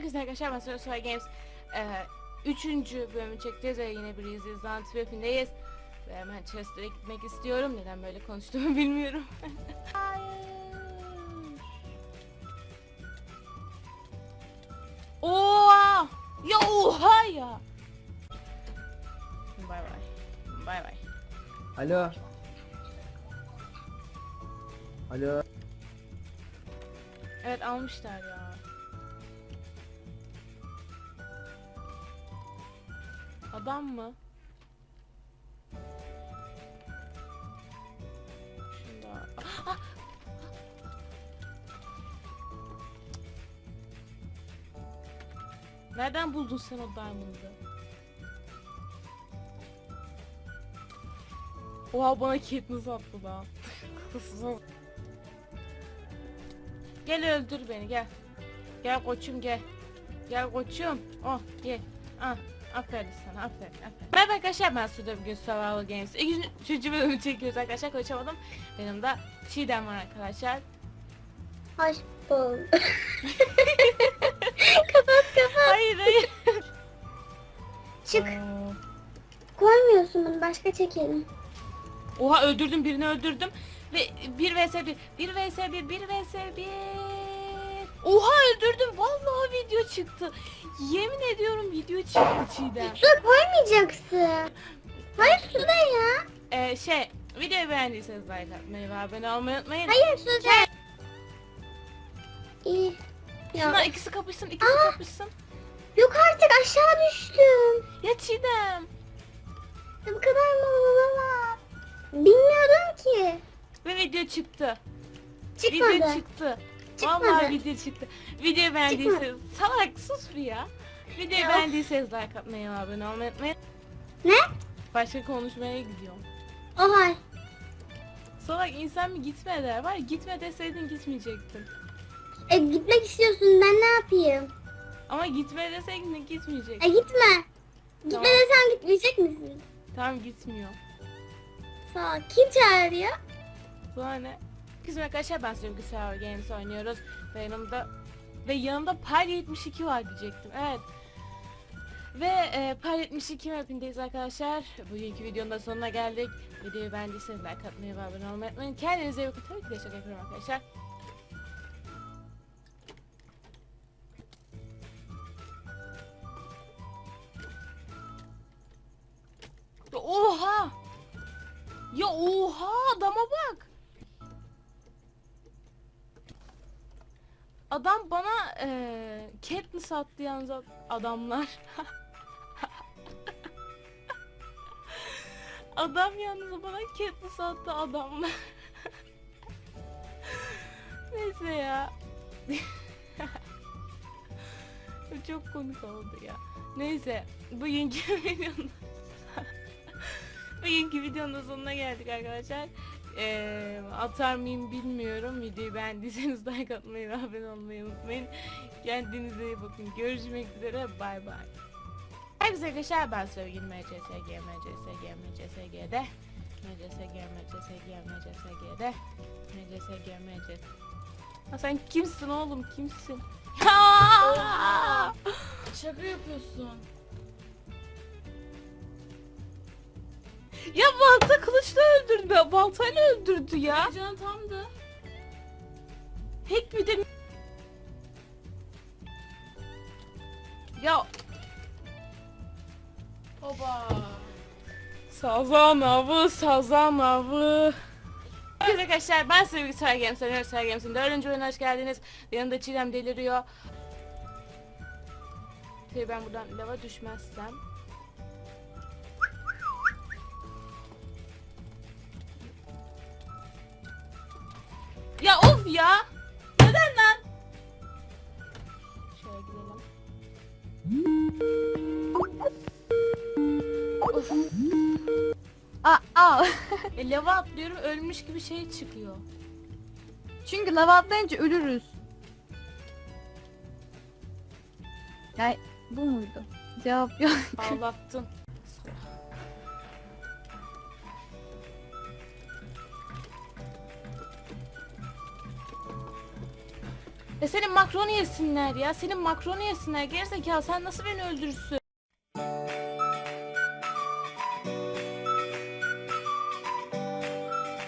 güzel arkadaşlar ben Soru Games. Eee, üçüncü bölümü çekeceğiz ve yine bir izliyiz Antwerp'indeyiz ve hemen Chester'e gitmek istiyorum. Neden böyle konuştuğumu bilmiyorum. Oha! Ya oha ya! Bay bay. Bay bay. Alo. Alo. Evet almışlar ya Adam mı? Şunda. Ah! Nereden buldun sen o diamond'ı? Oha bana Katniss attı da. gel öldür beni gel. Gel koçum gel. Gel koçum. Oh gel. Ah. Aferin sana aferin aferin. Merhaba arkadaşlar ben Suda bugün Survival Games. İkinci, üçüncü bölümü çekiyoruz arkadaşlar konuşamadım. Benim de Çiğdem var arkadaşlar. Hoş bulduk. kapat kapat. Hayır hayır. Çık. Aa. Koymuyorsun bunu başka çekelim. Oha öldürdüm birini öldürdüm. Ve 1 vs 1 1 vs 1 1 vs 1 Oha öldürdüm vallahi video çıktı. Yemin ediyorum video çıktı Çiğdem. Su koymayacaksın. Hayır su da ya. Ee, şey videoyu beğendiyseniz like atmayı ve abone olmayı unutmayın. Hayır su da. İyi. Ya. Şunlar ikisi kapışsın ikisi Aa! kapışsın. Yok artık aşağı düştüm. Ya Çiğdem. Ya bu kadar mı olamaz? Bilmiyordum ki. Ve video çıktı. Çıkmadı. Video çıktı. Çıkmadı. Vallahi video çıktı. Videoyu beğendiyseniz salak sus bir ya. Videoyu Ya. beğendiyseniz like atmayı abone olmayı unutmayın. Ne? Başka konuşmaya gidiyorum. Oha. Salak insan bir gitme der var. ya, Gitme deseydin gitmeyecektin. E, gitmek istiyorsun ben ne yapayım? Ama gitme deseydin E gitmeyecektin. gitme. Gitme Tamam. desem gitmeyecek misin? Tamam gitmiyor. Sağ ol. Kim çağırıyor? Sonra ne? Kızım arkadaşlar ben Sürgü Server Games oynuyoruz. Ve yanımda ve yanımda Par 72 var diyecektim. Evet. Ve e, Par 72 mapindeyiz arkadaşlar. Bugünkü videonun da sonuna geldik. Videoyu beğendiyseniz like atmayı ve abone olmayı unutmayın. Kendinize iyi bakın. Tabii ki de şaka yapıyorum arkadaşlar. Oha! Ya oha adama bak. Adam bana eee Katniss attı yalnız ad- adamlar. Adam yalnız bana Katniss attı adamlar. Neyse ya. Çok komik oldu ya. Neyse bugünkü videonun bugünkü videonun sonuna geldik arkadaşlar. Ee, atar mıyım bilmiyorum. Videoyu beğendiyseniz like atmayı ve abone olmayı unutmayın. Kendinize iyi bakın. Görüşmek üzere. Bay bay. Herkese arkadaşlar ben sevgilim MCSG, MCSG, MCSG'de. MCSG, MCSG, MCSG'de. MCSG, MCSG. Ha sen kimsin oğlum kimsin? Şaka yapıyorsun. Ya balta kılıçla öldürdü. Baltayla öldürdü ya. Can tamdı. Hack bir de... Ya Oba. Sazan avı, sazan avı. Evet arkadaşlar ben Sevgi Sergem, Senör Sergem'sin. Dördüncü oyuna hoş geldiniz. Yanında Çiğdem deliriyor. Tabii ben buradan lava düşmezsem. Gidelim. Of. Aa, aa. E, lava atlıyorum ölmüş gibi şey çıkıyor. Çünkü lava atlayınca ölürüz. Ya bu muydu? Cevap yok. Ağlattın. Ya senin makronu yesinler ya. Senin makronu yesinler. Gerizekalı sen nasıl beni öldürürsün?